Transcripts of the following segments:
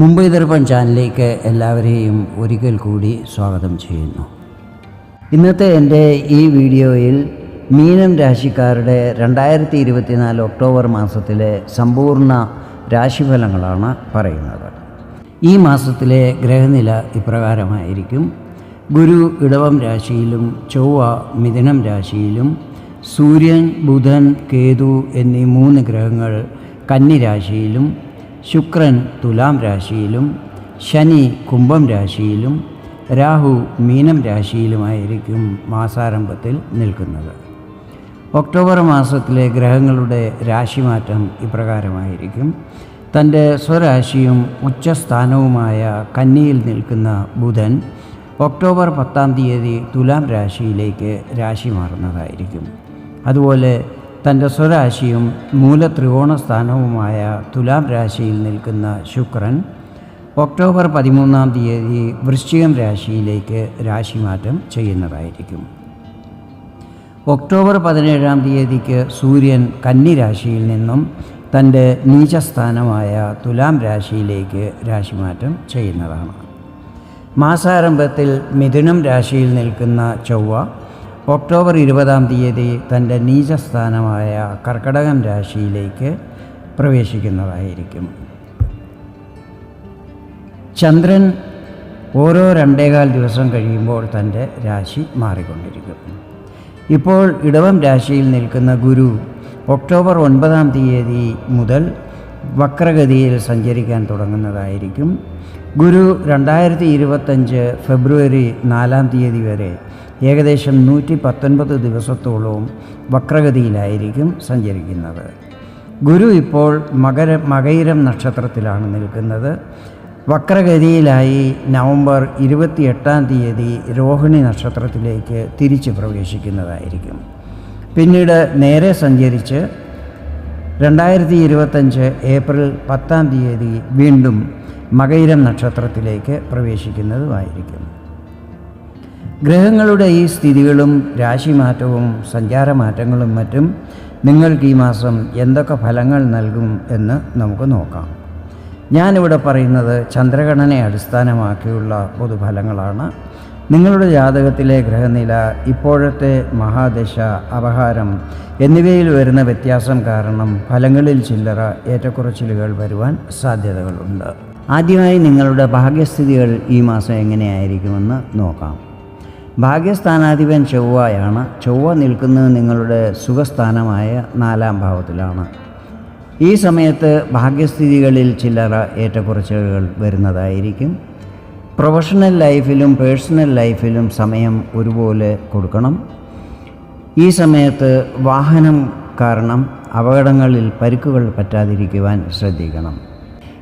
മുംബൈ ദർപ്പൺ ചാനലിലേക്ക് എല്ലാവരെയും ഒരിക്കൽ കൂടി സ്വാഗതം ചെയ്യുന്നു. ഇന്നത്തെ എന്റെ ഈ വീഡിയോയിൽ മീനം രാശിക്കാരുടെ രണ്ടായിരത്തി ഇരുപത്തിനാല് ഒക്ടോബർ മാസത്തിലെ സമ്പൂർണ രാശിഫലങ്ങളാണ് പറയുന്നത്. ഈ മാസത്തിലെ ഗ്രഹനില ഇപ്രകാരമായിരിക്കും. ഗുരു ഇടവം രാശിയിലും ചൊവ്വ മിഥുനം രാശിയിലും സൂര്യൻ ബുധൻ കേതു എന്നീ മൂന്ന് ഗ്രഹങ്ങൾ കന്നി രാശിയിലും ശുക്രൻ തുലാം രാശിയിലും ശനി കുംഭം രാശിയിലും രാഹു മീനം രാശിയിലുമായിരിക്കും മാസാരംഭത്തിൽ നിൽക്കുന്നത്. ഒക്ടോബർ മാസത്തിലെ ഗ്രഹങ്ങളുടെ രാശിമാറ്റം ഇപ്രകാരമായിരിക്കും. തന്റെ സ്വരാശിയും ഉച്ചസ്ഥാനവുമായ കന്നിയിൽ നിൽക്കുന്ന ബുധൻ ഒക്ടോബർ പത്താം തീയതി തുലാം രാശിയിലേക്ക് രാശി മാറുന്നതായിരിക്കും. അതുപോലെ തന്റെ സ്വരാശിയും മൂലത്രികോണസ്ഥാനവുമായ തുലാം രാശിയിൽ നിൽക്കുന്ന ശുക്രൻ ഒക്ടോബർ പതിമൂന്നാം തീയതി വൃശ്ചികം രാശിയിലേക്ക് രാശിമാറ്റം ചെയ്യുന്നതായിരിക്കും. ഒക്ടോബർ പതിനേഴാം തീയതിക്ക് സൂര്യൻ കന്നി രാശിയിൽ നിന്നും തന്റെ നീചസ്ഥാനമായ തുലാം രാശിയിലേക്ക് രാശിമാറ്റം ചെയ്യുന്നതാണ്. മാസാരംഭത്തിൽ മിഥുനം രാശിയിൽ നിൽക്കുന്ന ചൊവ്വ ഒക്ടോബർ ഇരുപതാം തീയതി തന്റെ നീചസ്ഥാനമായ കർക്കടകം രാശിയിലേക്ക് പ്രവേശിക്കുന്നതായിരിക്കും. ചന്ദ്രൻ ഓരോ രണ്ടേകാൽ ദിവസം കഴിയുമ്പോൾ തന്റെ രാശി മാറിക്കൊണ്ടിരിക്കും. ഇപ്പോൾ ഇടവം രാശിയിൽ നിൽക്കുന്ന ഗുരു ഒക്ടോബർ ഒൻപതാം തീയതി മുതൽ വക്രഗതിയിൽ സഞ്ചരിക്കാൻ തുടങ്ങുന്നതായിരിക്കും. ഗുരു രണ്ടായിരത്തി ഇരുപത്തഞ്ച് ഫെബ്രുവരി നാലാം തീയതി വരെ ഏകദേശം നൂറ്റി പത്തൊൻപത് ദിവസത്തോളവും വക്രഗതിയിലായിരിക്കും സഞ്ചരിക്കുന്നത്. ഗുരു ഇപ്പോൾ മകര മകയിരം നക്ഷത്രത്തിലാണ് നിൽക്കുന്നത്. വക്രഗതിയിലായി നവംബർ ഇരുപത്തിയെട്ടാം തീയതി രോഹിണി നക്ഷത്രത്തിലേക്ക് തിരിച്ച് പ്രവേശിക്കുന്നതായിരിക്കും. പിന്നീട് നേരെ സഞ്ചരിച്ച് രണ്ടായിരത്തി ഇരുപത്തഞ്ച് ഏപ്രിൽ പത്താം തീയതി വീണ്ടും മകയിരം നക്ഷത്രത്തിലേക്ക് പ്രവേശിക്കുന്നതുമായിരിക്കും. ഗ്രഹങ്ങളുടെ ഈ സ്ഥിതികളും രാശിമാറ്റവും സഞ്ചാരമാറ്റങ്ങളും മറ്റും നിങ്ങൾക്ക് ഈ മാസം എന്തൊക്കെ ഫലങ്ങൾ നൽകും എന്ന് നമുക്ക് നോക്കാം. ഞാനിവിടെ പറയുന്നത് ചന്ദ്രഗണനെ അടിസ്ഥാനമാക്കിയുള്ള പൊതുഫലങ്ങളാണ്. നിങ്ങളുടെ ജാതകത്തിലെ ഗ്രഹനില ഇപ്പോഴത്തെ മഹാദശ അപഹാരം എന്നിവയിൽ വരുന്ന വ്യത്യാസം കാരണം ഫലങ്ങളിൽ ചില്ലറ ഏറ്റക്കുറച്ചിലുകൾ വരുവാൻ സാധ്യതകളുണ്ട്. ആദ്യമായി നിങ്ങളുടെ ഭാഗ്യസ്ഥിതികൾ ഈ മാസം എങ്ങനെയായിരിക്കുമെന്ന് നോക്കാം. ഭാഗ്യസ്ഥാനാധിപൻ ചൊവ്വയാണ്. ചൊവ്വ നിൽക്കുന്നത് നിങ്ങളുടെ സുഖസ്ഥാനമായ നാലാം ഭാവത്തിലാണ്. ഈ സമയത്ത് ഭാഗ്യസ്ഥിതികളിൽ ചില്ലറ ഏറ്റക്കുറച്ചിലുകൾ വരുന്നതായിരിക്കും. പ്രൊഫഷണൽ ലൈഫിലും പേഴ്സണൽ ലൈഫിലും സമയം ഒരുപോലെ കൊടുക്കണം. ഈ സമയത്ത് വാഹനം കാരണം അപകടങ്ങളിൽ പരിക്കുകൾ പറ്റാതിരിക്കുവാൻ ശ്രദ്ധിക്കണം.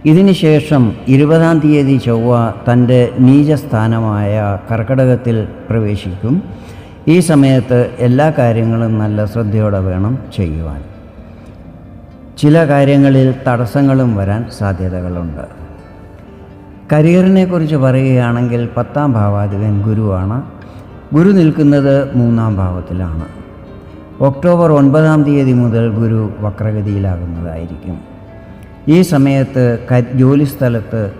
ഇതിനുശേഷം ഇരുപതാം തീയതി ചൊവ്വ തന്റെ നീചസ്ഥാനമായ കർക്കടകത്തിൽ പ്രവേശിക്കും. ഈ സമയത്ത് എല്ലാ കാര്യങ്ങളും നല്ല ശ്രദ്ധയോടെ വേണം ചെയ്യുവാൻ. ചില കാര്യങ്ങളിൽ തടസ്സങ്ങളും വരാൻ സാധ്യതകളുണ്ട്. കരിയറിനെ കുറിച്ച് പറയുകയാണെങ്കിൽ പത്താം ഭാവാധിപൻ ഗുരുവാണ്. ഗുരു നിൽക്കുന്നത് മൂന്നാം ഭാവത്തിലാണ്. ഒക്ടോബർ ഒൻപതാം തീയതി മുതൽ ഗുരു വക്രഗതിയിലാകുന്നതായിരിക്കും. ഈ സമയത്ത് ക ജോലിസ്ഥലത്ത്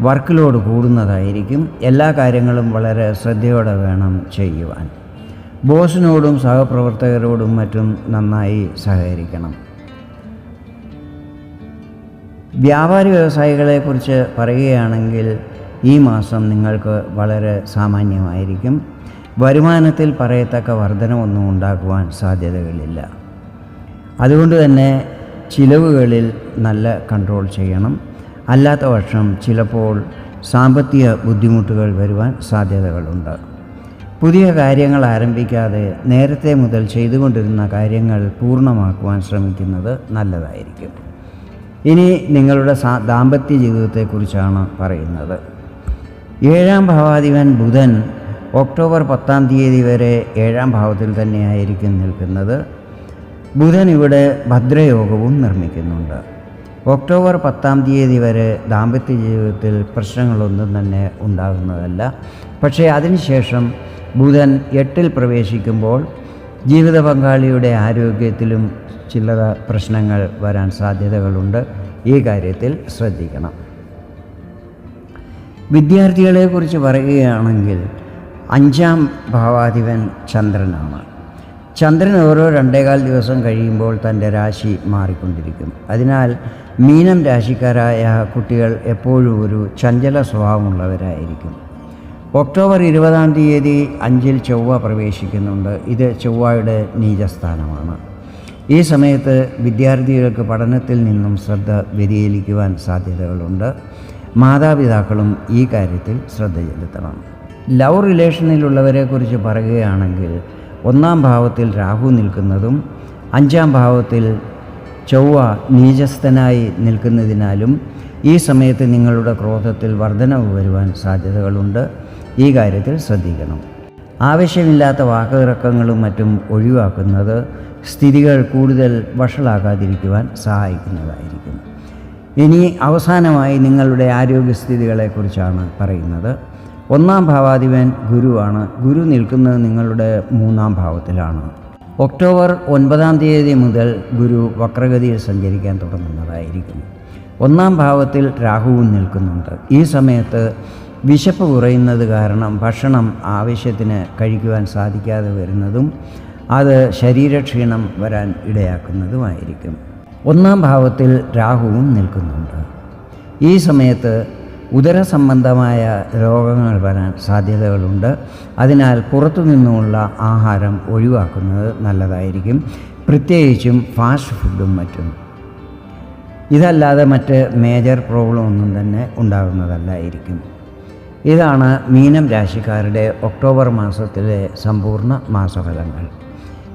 വർക്ക് ലോഡ് കൂടുന്നതായിരിക്കും. എല്ലാ കാര്യങ്ങളും വളരെ ശ്രദ്ധയോടെ വേണം ചെയ്യുവാൻ. ബോസിനോടും സഹപ്രവർത്തകരോടും മറ്റും നന്നായി സഹകരിക്കണം. വ്യാപാരി വ്യവസായികളെക്കുറിച്ച് പറയുകയാണെങ്കിൽ ഈ മാസം നിങ്ങൾക്ക് വളരെ സാമാന്യമായിരിക്കും. വരുമാനത്തിൽ പറയത്തക്ക വർധനമൊന്നും ഉണ്ടാക്കുവാൻ സാധ്യതകളില്ല. അതുകൊണ്ട് തന്നെ ചിലവുകളിൽ നല്ല കൺട്രോൾ ചെയ്യണം. അല്ലാത്ത പക്ഷം ചിലപ്പോൾ സാമ്പത്തിക ബുദ്ധിമുട്ടുകൾ വരുവാൻ സാധ്യതകളുണ്ട്. പുതിയ കാര്യങ്ങൾ ആരംഭിക്കാതെ നേരത്തെ മുതൽ ചെയ്തുകൊണ്ടിരുന്ന കാര്യങ്ങൾ പൂർണമാക്കുവാൻ ശ്രമിക്കുന്നത് നല്ലതായിരിക്കും. ഇനി നിങ്ങളുടെ ദാമ്പത്യ ജീവിതത്തെക്കുറിച്ചാണ് പറയുന്നത്. ഏഴാം ഭാവാധിപൻ ബുധൻ ഒക്ടോബർ പത്താം തീയതി വരെ ഏഴാം ഭാവത്തിൽ തന്നെയായിരിക്കും നിൽക്കുന്നത്. ബുധൻ ഇവിടെ ഭദ്രയോഗവും നിർമ്മിക്കുന്നുണ്ട്. ഒക്ടോബർ പത്താം തീയതി വരെ ദാമ്പത്യ ജീവിതത്തിൽ പ്രശ്നങ്ങളൊന്നും തന്നെ ഉണ്ടാകുന്നതല്ല. പക്ഷേ അതിനുശേഷം ബുധൻ എട്ടിൽ പ്രവേശിക്കുമ്പോൾ ജീവിത പങ്കാളിയുടെ ആരോഗ്യത്തിലും ചില്ലറ പ്രശ്നങ്ങൾ വരാൻ സാധ്യതകളുണ്ട്. ഈ കാര്യത്തിൽ ശ്രദ്ധിക്കണം. വിദ്യാർത്ഥികളെക്കുറിച്ച് പറയുകയാണെങ്കിൽ അഞ്ചാം ഭാവാധിപൻ ചന്ദ്രനാണ്. ചന്ദ്രൻ ഓരോ രണ്ടേകാൽ ദിവസം കഴിയുമ്പോൾ തന്റെ രാശി മാറിക്കൊണ്ടിരിക്കും അതിനാൽ മീനം രാശിക്കാരായ കുട്ടികൾ എപ്പോഴും ഒരു ചഞ്ചല സ്വഭാവമുള്ളവരായിരിക്കും. ഒക്ടോബർ ഇരുപതാം തീയതി അഞ്ചിൽ ചൊവ്വ പ്രവേശിക്കുന്നുണ്ട്. ഇത് ചൊവ്വയുടെ നീചസ്ഥാനമാണ്. ഈ സമയത്ത് വിദ്യാർത്ഥികൾക്ക് പഠനത്തിൽ നിന്നും ശ്രദ്ധ വ്യതിചലിക്കുവാൻ സാധ്യതകളുണ്ട്. മാതാപിതാക്കളും ഈ കാര്യത്തിൽ ശ്രദ്ധ ചെലുത്തണം. ലവ് റിലേഷനിലുള്ളവരെക്കുറിച്ച് പറയുകയാണെങ്കിൽ ഒന്നാം ഭാവത്തിൽ രാഹു നിൽക്കുന്നതും അഞ്ചാം ഭാവത്തിൽ ചൊവ്വ നീചസ്ഥനായി നിൽക്കുന്നതിനാലും ഈ സമയത്ത് നിങ്ങളുടെ ക്രോധത്തിൽ വർധനവ് വരുവാൻ സാധ്യതകളുണ്ട്. ഈ കാര്യത്തിൽ ശ്രദ്ധിക്കണം. ആവശ്യമില്ലാത്ത വാക്കിറക്കങ്ങളും മറ്റും ഒഴിവാക്കുന്നത് സ്ഥിതികൾ കൂടുതൽ വഷളാകാതിരിക്കുവാൻ സഹായിക്കുന്നതായിരിക്കും. ഇനി അവസാനമായി നിങ്ങളുടെ ആരോഗ്യസ്ഥിതികളെക്കുറിച്ചാണ് പറയുന്നത്. ഒന്നാം ഭാവാധിപൻ ഗുരുവാണ്. ഗുരു നിൽക്കുന്നത് നിങ്ങളുടെ മൂന്നാം ഭാവത്തിലാണ്. ഒക്ടോബർ ഒൻപതാം തീയതി മുതൽ ഗുരു വക്രഗതിയിൽ സഞ്ചരിക്കാൻ തുടങ്ങുന്നതായിരിക്കും. ഒന്നാം ഭാവത്തിൽ രാഹുവും നിൽക്കുന്നുണ്ട്. ഈ സമയത്ത് വിശപ്പ് കുറയുന്നത് കാരണം ഭക്ഷണം ആവശ്യത്തിന് കഴിക്കുവാൻ സാധിക്കാതെ വരുന്നതും അത് ശരീരക്ഷീണം വരാൻ ഇടയാക്കുന്നതുമായിരിക്കും. ഒന്നാം ഭാവത്തിൽ രാഹുവും നിൽക്കുന്നുണ്ട്. ഈ സമയത്ത് ഉദരസംബന്ധമായ രോഗങ്ങൾ വരാൻ സാധ്യതകളുണ്ട്. അതിനാൽ പുറത്തു നിന്നുമുള്ള ആഹാരം ഒഴിവാക്കുന്നത് നല്ലതായിരിക്കും. പ്രത്യേകിച്ചും ഫാസ്റ്റ് ഫുഡും മറ്റും. ഇതല്ലാതെ മറ്റ് മേജർ പ്രോബ്ലം ഒന്നും തന്നെ ഉണ്ടാകുന്നതല്ലായിരിക്കും. ഇതാണ് മീനം രാശിക്കാരുടെ ഒക്ടോബർ മാസത്തിലെ സമ്പൂർണ മാസഫലങ്ങൾ.